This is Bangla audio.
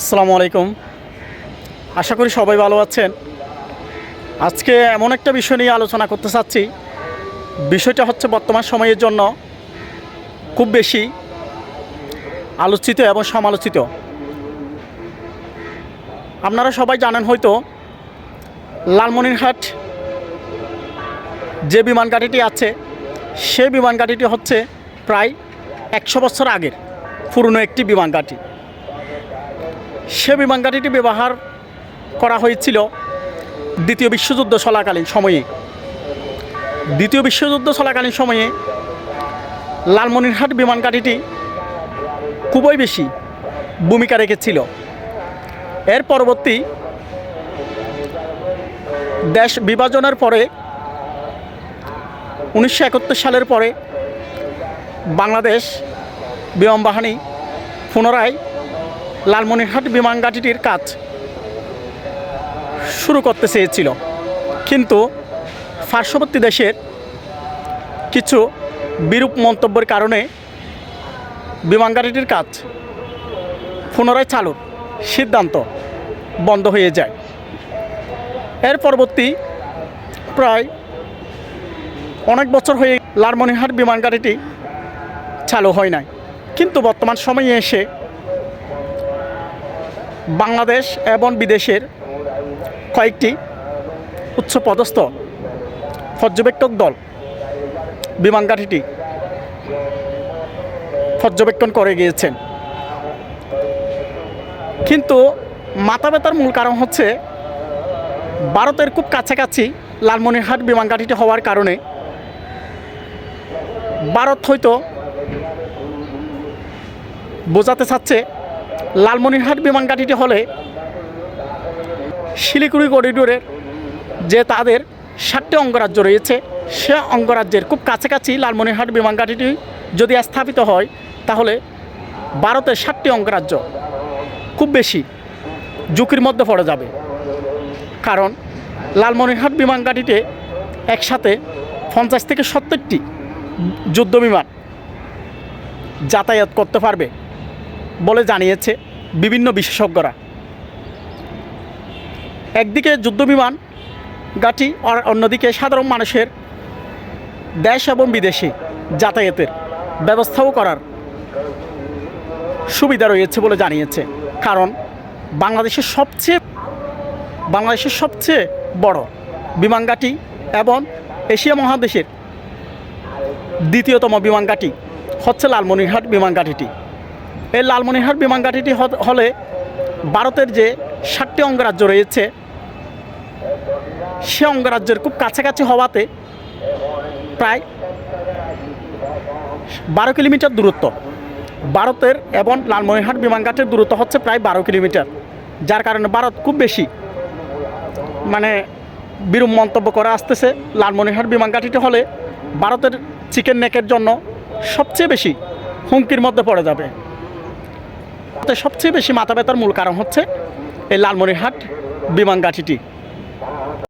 আসসালামু আলাইকুম। আশা করি সবাই ভালো আছেন। আজকে এমন একটা বিষয় নিয়ে আলোচনা করতে চাচ্ছি। বিষয়টা হচ্ছে বর্তমান সময়ের জন্য খুব বেশি আলোচিত এবং সমালোচিত। আপনারা সবাই জানেন হয়তো, লালমনিরহাট যে বিমান ঘাটিটি আছে, সে বিমান গাড়িটি হচ্ছে প্রায় একশো বছর আগের পুরনো একটি বিমান ঘাঁটি। সে বিমান ঘাঁটিটি ব্যবহার করা হয়েছিল দ্বিতীয় বিশ্বযুদ্ধ চলাকালীন সময়ে। দ্বিতীয় বিশ্বযুদ্ধ চলাকালীন সময়ে লালমনিরহাট বিমান ঘাঁটিটি খুবই বেশি ভূমিকা রেখেছিল। এর পরবর্তী দেশ বিভাজনের পরে, উনিশশো একাত্তর সালের পরে বাংলাদেশ বিমান বাহিনী পুনরায় লালমনিরহাট বিমান ঘাঁটিটির কাজ শুরু করতে চেয়েছিল। কিন্তু পার্শ্ববর্তী দেশের কিছু বিরূপ মন্তব্যের কারণে বিমান ঘাঁটিটির কাজ পুনরায় চালুর সিদ্ধান্ত বন্ধ হয়ে যায়। এর পরবর্তী প্রায় অনেক বছর হয়ে লালমনিরহাট বিমান ঘাঁটিটি চালু হয় নাই। কিন্তু বর্তমান সময়ে এসে বাংলাদেশ এবং বিদেশের কয়েকটি উচ্চপদস্থ পর্যবেক্ষক দল বিমান ঘাঁটিটি পর্যবেক্ষণ করে গিয়েছেন। কিন্তু মাথা ব্যথার মূল কারণ হচ্ছে ভারতের খুব কাছাকাছি লালমনিরহাট বিমান ঘাঁটিটি হওয়ার কারণে ভারত হয়তো বোঝাতে চাচ্ছে লালমনিরহাট বিমান ঘাঁটিটি হলে শিলিগুড়ি করিডোরের যে তাদের ষাটটি অঙ্গরাজ্য রয়েছে, সে অঙ্গরাজ্যের খুব কাছাকাছি লালমনিরহাট বিমান ঘাঁটিটি যদি স্থাপিত হয়, তাহলে ভারতের ষাটটি অঙ্গরাজ্য খুব বেশি ঝুঁকির মধ্যে পড়ে যাবে। কারণ লালমনিরহাট বিমান ঘাঁটিতে একসাথে পঞ্চাশ থেকে সত্তরটি যুদ্ধ বিমান যাতায়াত করতে পারবে। জানিয়েছে বিভিন্ন বিশেষজ্ঞরা। একদিকে যুদ্ধ বিমান গাটি আর অন্যদিকে সাধারণ মানুষের দেশ এবং বিদেশে যাতায়াতের ব্যবস্থাও করার সুবিধা রয়েছে বলে জানিয়েছে। কারণ বাংলাদেশের সবচেয়ে বাংলাদেশের সবচেয়ে বড় বিমান ঘাঁটি এবং এশিয়া মহাদেশের দ্বিতীয়তম বিমান ঘাঁটি হচ্ছে লালমনিরহাট বিমান ঘাঁটিটি। এই লালমনিরহাট বিমান ঘাঁটিটি হ- হলে ভারতের যে ষাটটি অঙ্গরাজ্য রয়েছে, সে অঙ্গরাজ্যের খুব কাছাকাছি হওয়াতে প্রায় বারো কিলোমিটার দূরত্ব। ভারতের এবং লালমনিরহাট বিমান ঘাটের দূরত্ব হচ্ছে প্রায় বারো কিলোমিটার, যার কারণে ভারত খুব বেশি মানে বিরূপ মন্তব্য করে আসতেছে। লালমনিরহাট বিমান ঘাটিতে হলে ভারতের চিকেন নেকের জন্য সবচেয়ে বেশি হুমকির মধ্যে পড়ে যাবে। সবচেয়ে বেশি মাথা ব্যথার মূল কারণ হচ্ছে এই লালমনিরহাট বিমান ঘাটিটি।